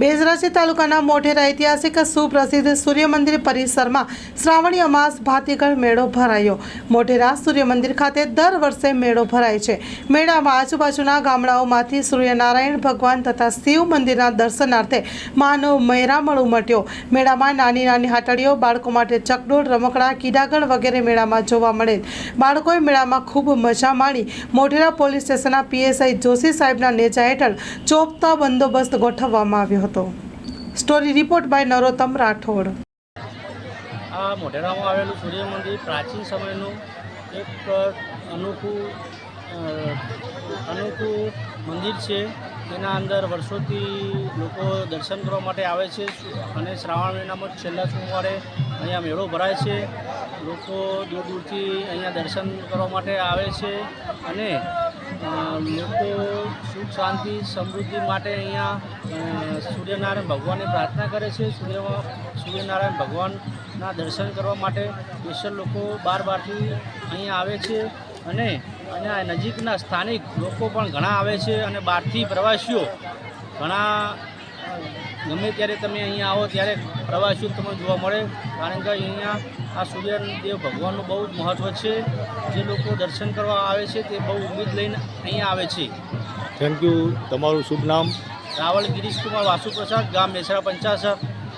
બેઝરાસી તાલુકાના મોઢેરા ઐતિહાસિક સુપ્રસિદ્ધ સૂર્ય મંદિર પરિસરમાં શ્રાવણી અમાસ ભાતીગળ મેળો ભરાયો. મોઢેરા સૂર્ય મંદિર ખાતે દર વર્ષે મેળો ભરાય છે. મેળામાં આજુબાજુના ગામડાઓમાંથી સૂર્યનારાયણ ભગવાન તથા શિવ મંદિરના દર્શનાર્થે માનવ મહેરામણ ઉમટ્યો. મેળામાં નાની નાની હાટડીઓ, બાળકો માટે ચકડોળ, રમકડા, કીડાગણ વગેરે મેળામાં જોવા મળેલ બાળકોએ મેળામાં ખૂબ મજા માણી. મોઢેરા પોલીસ સ્ટેશનના પીએસઆઈ જોશી સાહેબના નેજા હેઠળ ચોપતા બંદોબસ્ત ગોઠવવામાં આવ્યો હતો. Story report by Narottam Rathod. આ મોઢેરામાં આવેલું સૂર્ય મંદિર પ્રાચીન સમયનું એક અનોખું અનોખું મંદિર છે. તેના અંદર વર્ષોથી લોકો દર્શન કરવા માટે આવે છે અને શ્રાવણ મહિનામાં છેલ્લા સોમવારે અહીંયા મેળો ભરાય છે. લોકો દૂર દૂરથી અહીંયા દર્શન કરવા માટે આવે છે અને લોકો સુખ શાંતિ સમૃદ્ધિ માટે અહીંયા સૂર્યનારાયણ ભગવાનની પ્રાર્થના કરે છે. સૂર્ય સૂર્યનારાયણ ભગવાનના દર્શન કરવા માટે સ્પેશિયલ લોકો બાર બારથી અહીંયા આવે છે અને અહીંયા નજીકના સ્થાનિક લોકો પણ ઘણા આવે છે અને બહારથી પ્રવાસીઓ ઘણા ગમે ત્યારે તમે અહીંયા આવો ત્યારે પ્રવાસીઓ તમને જોવા મળે. કારણ કે અહીંયા આ સૂર્યદેવ ભગવાનનું બહુ જ મહત્ત્વ છે. જે લોકો દર્શન કરવા આવે છે તે બહુ ઉમેદ લઈને અહીંયા આવે છે. થેન્ક યુ તમારું શુભ નામ રાવળ ગિરીશ કુમાર વાસુપ્રસાદ ગામ મેસરા પંચાસર